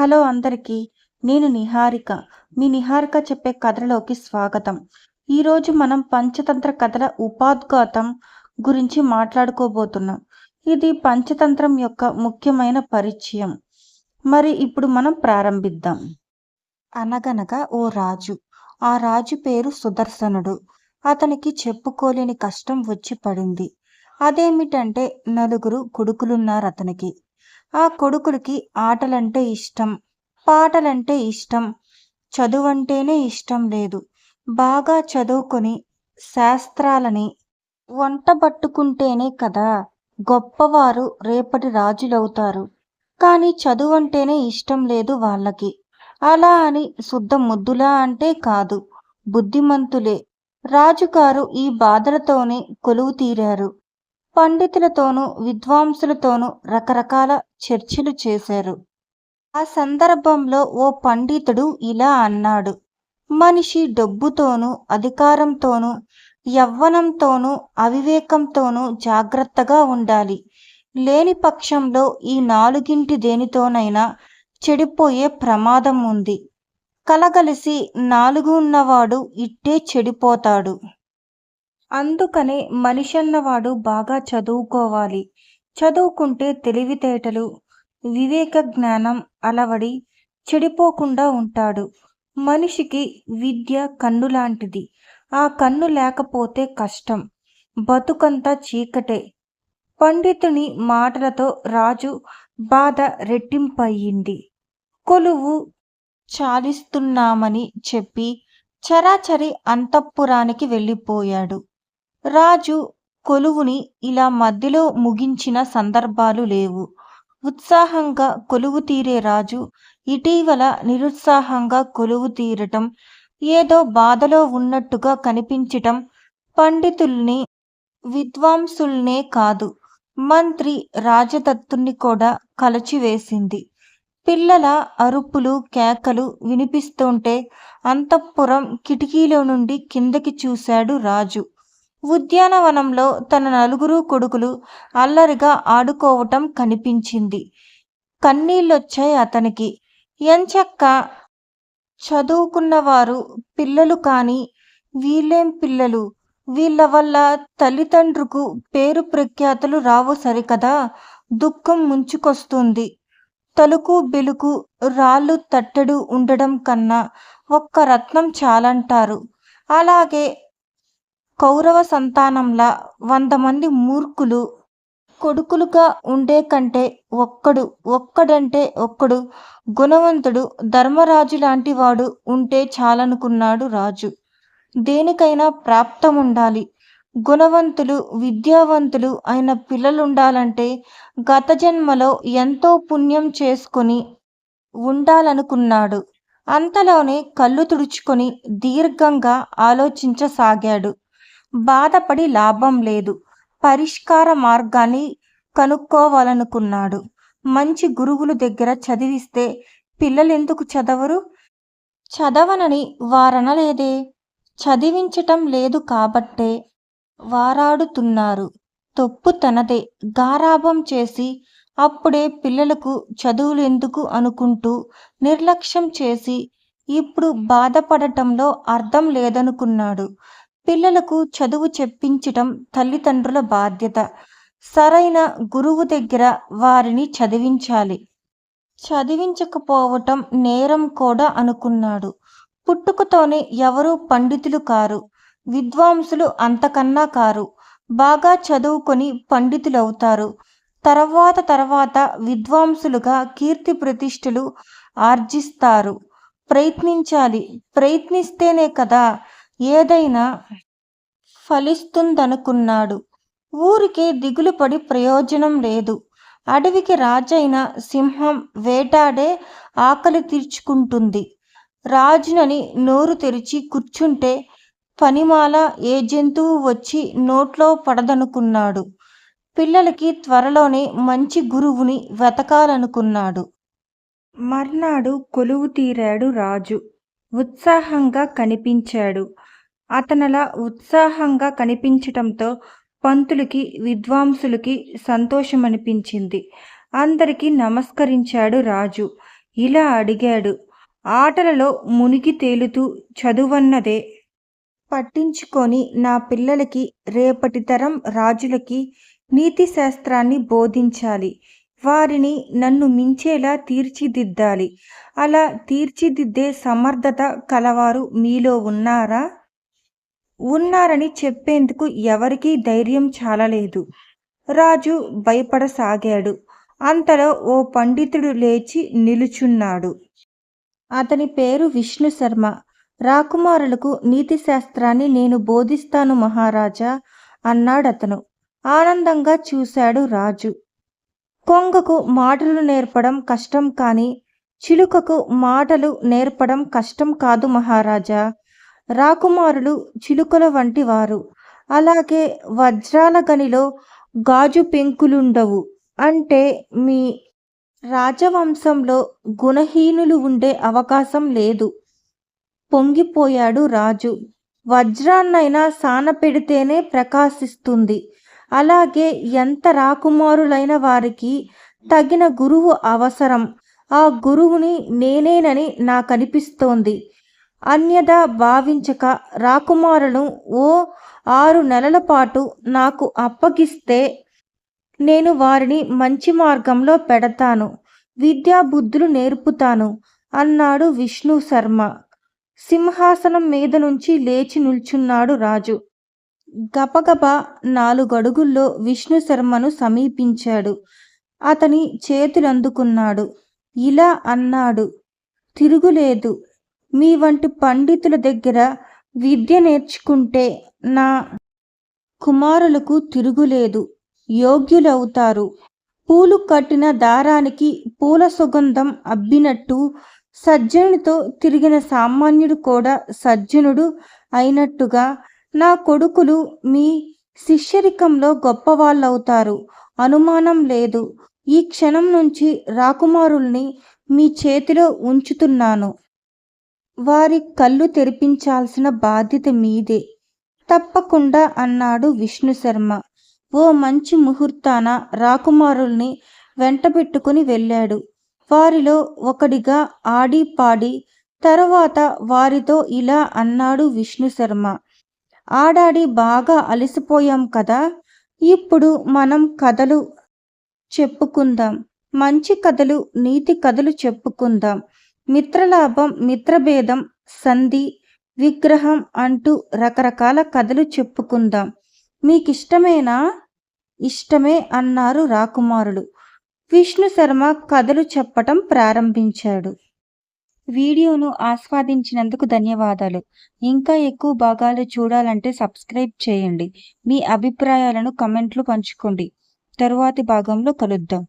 Hello అందరికీ నేను నిహారిక. మీ నిహారిక చెప్పే కథలోకి స్వాగతం. ఈరోజు మనం పంచతంత్ర కథల ఉపాద్ఘాతం గురించి మాట్లాడుకోబోతున్నాం. ఇది పంచతంత్రం యొక్క ముఖ్యమైన పరిచయం. మరి ఇప్పుడు మనం ప్రారంభిద్దాం. అనగనగా ఓ రాజు. ఆ రాజు పేరు సుదర్శనుడు. అతనికి చెప్పుకోలేని కష్టం వచ్చి పడింది. అదేమిటంటే నలుగురు కొడుకులున్నారు అతనికి. ఆ కొడుకులకి ఆటలంటే ఇష్టం పాటలంటే ఇష్టం చదువంటేనే ఇష్టం లేదు. బాగా చదువుకొని శాస్త్రాలని వంట పట్టుకుంటేనే కదా గొప్పవారు రేపటి రాజులవుతారు. కానీ చదువు అంటేనే ఇష్టం లేదు వాళ్ళకి. అలా అని శుద్ధ ముద్దులా అంటే కాదు బుద్ధిమంతులే. రాజుగారు ఈ బాధలతోనే కొలువు తీరారు. పండితులతోనూ విద్వాంసులతోనూ రకరకాల చర్చలు చేశారు. ఆ సందర్భంలో ఓ పండితుడు ఇలా అన్నాడు మనిషి డబ్బుతోనూ అధికారంతోనూ యవ్వనంతోనూ అవివేకంతోనూ జాగ్రత్తగా ఉండాలి. లేని పక్షంలో ఈ నాలుగింటి దేనితోనైనా చెడిపోయే ప్రమాదం ఉంది. కలగలిసి నాలుగు ఉన్నవాడు ఇట్టే చెడిపోతాడు. అందుకనే మనిషి అన్నవాడు బాగా చదువుకోవాలి. చదువుకుంటే తెలివితేటలు వివేక జ్ఞానం అలవడి చెడిపోకుండా ఉంటాడు. మనిషికి విద్య కన్ను లాంటిది ఆ కన్ను లేకపోతే కష్టం. బతుకంతా చీకటే. పండితుని మాటలతో రాజు బాధ రెట్టింపయ్యింది. కొలువు చాలిస్తున్నామని చెప్పి చరాచరి అంతఃపురానికి వెళ్ళిపోయాడు. రాజు కొలువుని ఇలా మధ్యలో ముగించిన సందర్భాలు లేవు. ఉత్సాహంగా కొలువు తీరే రాజు ఇటీవల నిరుత్సాహంగా కొలువు తీరటం ఏదో బాధలో ఉన్నట్టుగా కనిపించటం పండితుల్ని విద్వాంసుల్నే కాదు మంత్రి రాజదత్తుని కూడా కలచివేసింది. పిల్లల అరుపులు కేకలు వినిపిస్తుంటే అంతఃపురం కిటికీలో నుండి కిందకి చూశాడు రాజు. ఉద్యానవనంలో తన నలుగురు కొడుకులు అల్లరిగా ఆడుకోవటం కనిపించింది. కన్నీళ్ళొచ్చాయి అతనికి. ఎంచక్క చదువుకున్నవారు పిల్లలు కాని వీళ్ళేం పిల్లలు? వీళ్ళ వల్ల తల్లిదండ్రుకు పేరు ప్రఖ్యాతులు రావు సరికదా? దుఃఖం ముంచుకొస్తుంది. తలుకు బెలుకు రాళ్ళు తట్టెడు ఉండడం కన్నా ఒక్క రత్నం చాలంటారు. అలాగే కౌరవ సంతానంలా వంద మంది మూర్ఖులు కొడుకులుగా ఉండే కంటే ఒక్కడు ఒక్కడంటే ఒక్కడు గుణవంతుడు ధర్మరాజు లాంటి వాడు ఉంటే చాలనుకున్నాడు రాజు. దేనికైనా ప్రాప్తం ఉండాలి గుణవంతులు విద్యావంతులు అయిన పిల్లలుండాలంటే గత జన్మలో ఎంతో పుణ్యం చేసుకొని ఉండాలనుకున్నాడు. అంతలోనే కళ్ళు తుడుచుకొని దీర్ఘంగా ఆలోచించసాగాడు. బాధపడి లాభం లేదు. పరిష్కార మార్గాన్ని కనుక్కోవాలనుకున్నాడు. మంచి గురువుల దగ్గర చదివిస్తే పిల్లలెందుకు చదవరు? చదవనని వారనలేదే. చదివించటం లేదు కాబట్టే వారాడుతున్నారు. తప్పు తనదే. గారాభం చేసి అప్పుడే పిల్లలకు చదువులు ఎందుకు అనుకుంటూ నిర్లక్ష్యం చేసి ఇప్పుడు బాధపడటంలో అర్థం లేదనుకున్నాడు. పిల్లలకు చదువు చెప్పించటం తల్లిదండ్రుల బాధ్యత. సరైన గురువు దగ్గర వారిని చదివించాలి. చదివించకపోవటం నేరం కూడా అనుకున్నాడు. పుట్టుకతోనే ఎవరూ పండితులు కారు. విద్వాంసులు అంతకన్నా కారు. బాగా చదువుకొని పండితులవుతారు. తర్వాత తర్వాత విద్వాంసులుగా కీర్తి ప్రతిష్టలు ఆర్జిస్తారు. ప్రయత్నించాలి. ప్రయత్నిస్తేనే కదా ఏదైనా ఫలిస్తుందనుకున్నాడు. ఊరికే దిగులు పడి ప్రయోజనం లేదు. అడవికి రాజైన సింహం వేటాడే ఆకలి తీర్చుకుంటుంది. రాజునని నోరు తెరిచి కూర్చుంటే పనిమాల ఏ జంతువు వచ్చి నోట్లో పడదనుకున్నాడు. పిల్లలకి త్వరలోనే మంచి గురువుని వెతకాలనుకున్నాడు. మర్నాడు కొలువు తీరాడు రాజు. ఉత్సాహంగా కనిపించాడు. అతనలా ఉత్సాహంగా కనిపించటంతో పంతులకి విద్వాంసులకి సంతోషమనిపించింది. అందరికీ నమస్కరించాడు రాజు. ఇలా అడిగాడు. ఆటలలో మునిగి తేలుతూ చదువన్నదే. పట్టించుకొని నా పిల్లలకి రేపటి తరం రాజులకి నీతి శాస్త్రాన్ని బోధించాలి. వారిని నన్ను మించేలా తీర్చిదిద్దాలి. అలా తీర్చిదిద్దే సమర్థత కలవారు మీలో ఉన్నారా? ఉన్నారని చెప్పేందుకు ఎవరికీ ధైర్యం చాలలేదు. రాజు భయపడసాగాడు. అంతలో ఓ పండితుడు లేచి నిలుచున్నాడు. అతని పేరు విష్ణు శర్మ. రాకుమారులకు నీతి శాస్త్రాన్ని నేను బోధిస్తాను మహారాజా అన్నాడతను. ఆనందంగా చూశాడు రాజు. కొంగకు మాటలు నేర్పడం కష్టం కానీ చిలుకకు మాటలు నేర్పడం కష్టం కాదు మహారాజా. రాకుమారులు చిలుకల వంటి వారు. అలాగే వజ్రాల గనిలో గాజు పెంకులుండవు. అంటే మీ రాజవంశంలో గుణహీనులు ఉండే అవకాశం లేదు. పొంగిపోయాడు రాజు. వజ్రాన్నైనా సాన పెడితేనే ప్రకాశిస్తుంది. అలాగే ఎంత రాకుమారులైన వారికి తగిన గురువు అవసరం. ఆ గురువుని నేనేనని నాకనిపిస్తోంది. అన్యదా భావించక రాకుమారులను ఓ ఆరు నెలల పాటు నాకు అప్పగిస్తే నేను వారిని మంచి మార్గంలో పెడతాను. విద్యాబుద్ధులు నేర్పుతాను అన్నాడు విష్ణు శర్మ. సింహాసనం మీద నుంచి లేచి నిల్చున్నాడు రాజు. గపగప నాలుగడుగుల్లో విష్ణు శర్మను సమీపించాడు. అతని చేతులందుకున్నాడు. ఇలా అన్నాడు. తిరుగులేదు. మీ వంటి పండితుల దగ్గర విద్య నేర్చుకుంటే నా కుమారులకు తిరుగులేదు యోగ్యులవుతారు. పూలు కట్టిన దారానికి పూల సుగంధం అబ్బినట్టు సజ్జనుడితో తిరిగిన సామాన్యుడు కూడా సజ్జనుడు అయినట్టుగా నా కొడుకులు మీ శిష్యరికంలో గొప్పవాళ్ళవుతారు. అనుమానం లేదు. ఈ క్షణం నుంచి రాకుమారుల్ని మీ చేతిలో ఉంచుతున్నాను. వారి కళ్ళు తెరిపించాల్సిన బాధ్యత మీదే. తప్పకుండా అన్నాడు విష్ణు శర్మ. ఓ మంచి ముహూర్తాన రాకుమారుల్ని వెంటబెట్టుకుని వెళ్ళాడు. వారిలో ఒకడిగా ఆడి పాడి తరువాత వారితో ఇలా అన్నాడు విష్ణు శర్మ. ఆడాడి బాగా అలసిపోయాం కదా ఇప్పుడు మనం కథలు చెప్పుకుందాం. మంచి కథలు నీతి కథలు చెప్పుకుందాం. మిత్రలాభం మిత్రభేదం సంధి విగ్రహం అంటూ రకరకాల కథలు చెప్పుకుందాం. మీకిష్టమేనా? ఇష్టమే అన్నారు రాకుమారులు విష్ణు శర్మ కథలు చెప్పటం ప్రారంభించాడు. వీడియోను ఆస్వాదించినందుకు ధన్యవాదాలు. ఇంకా ఎక్కువ భాగాలు చూడాలంటే సబ్స్క్రైబ్ చేయండి. మీ అభిప్రాయాలను కమెంట్లు పంచుకోండి. తరువాతి భాగంలో కలుద్దాం.